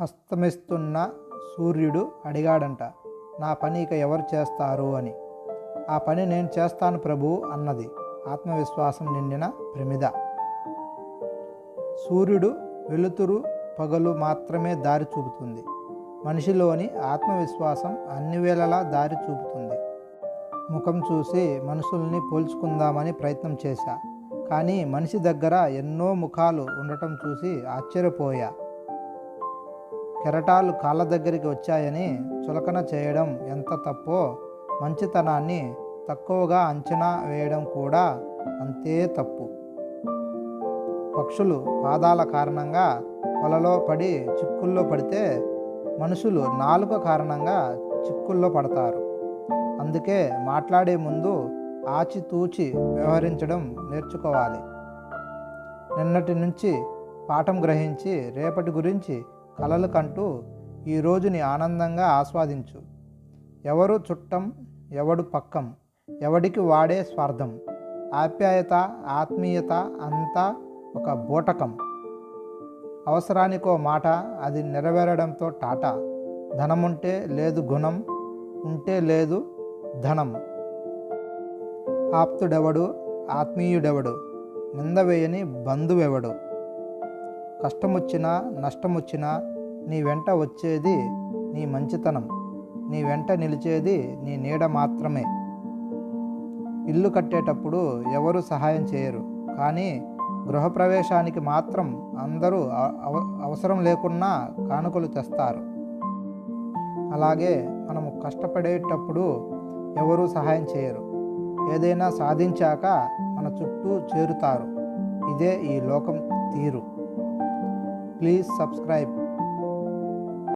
అస్తమిస్తున్న సూర్యుడు అడిగాడంట నా పని ఇక ఎవరు చేస్తారు? అని. ఆ పని నేను చేస్తాను ప్రభు అన్నది. ఆత్మవిశ్వాసం నిండిన ప్రమిద. సూర్యుడు వెలుతురు పగలు మాత్రమే దారి చూపుతుంది. మనిషిలోని ఆత్మవిశ్వాసం అన్ని వేళలా దారి చూపుతుంది. ముఖం చూసి మనుషుల్ని పోల్చుకుందామని ప్రయత్నం చేశా. కానీ మనిషి దగ్గర ఎన్నో ముఖాలు ఉండటం చూసి ఆశ్చర్యపోయా. కెరటాలు కాళ్ళ దగ్గరికి వచ్చాయని చులకన చేయడం ఎంత తప్పో మంచితనాన్ని తక్కువగా అంచనా వేయడం కూడా అంతే తప్పు. పక్షులు పాదాల కారణంగా వలలో పడి చిక్కుల్లో పడితే మనుషులు నాలుక కారణంగా చిక్కుల్లో పడతారు. అందుకే మాట్లాడే ముందు ఆచితూచి వ్యవహరించడం నేర్చుకోవాలి. నిన్నటి నుంచి పాఠం గ్రహించి రేపటి గురించి కలలు కంటూ ఈ రోజుని ఆనందంగా ఆస్వాదించు. ఎవరు చుట్టం ఎవడు పక్కం ఎవడికి వాడే స్వార్థం. ఆప్యాయత ఆత్మీయత అంతా ఒక బూటకం. అవసరానికో మాట అది నెరవేరడంతో టాటా. ధనముంటే లేదు గుణం ఉంటే లేదు ధనం. ఆప్తుడెవడు? ఆత్మీయుడెవడు? నిందవేయని బంధువెవడు? కష్టమొచ్చినా నష్టమొచ్చినా నీ వెంట వచ్చేది నీ మంచితనం. నీ వెంట నిలిచేది నీ నీడ మాత్రమే. ఇల్లు కట్టేటప్పుడు ఎవరు సహాయం చేయరు. కానీ గృహప్రవేశానికి మాత్రం అందరూ అవ- అవ- అవసరం లేకున్నా కానుకలు తెస్తారు. అలాగే మనము కష్టపడేటప్పుడు ఎవరూ సహాయం చేయరు. ఏదైనా సాధించాక మన చుట్టూ చేరుతారు. ఇదే ఈ లోకం తీరు. Please subscribe.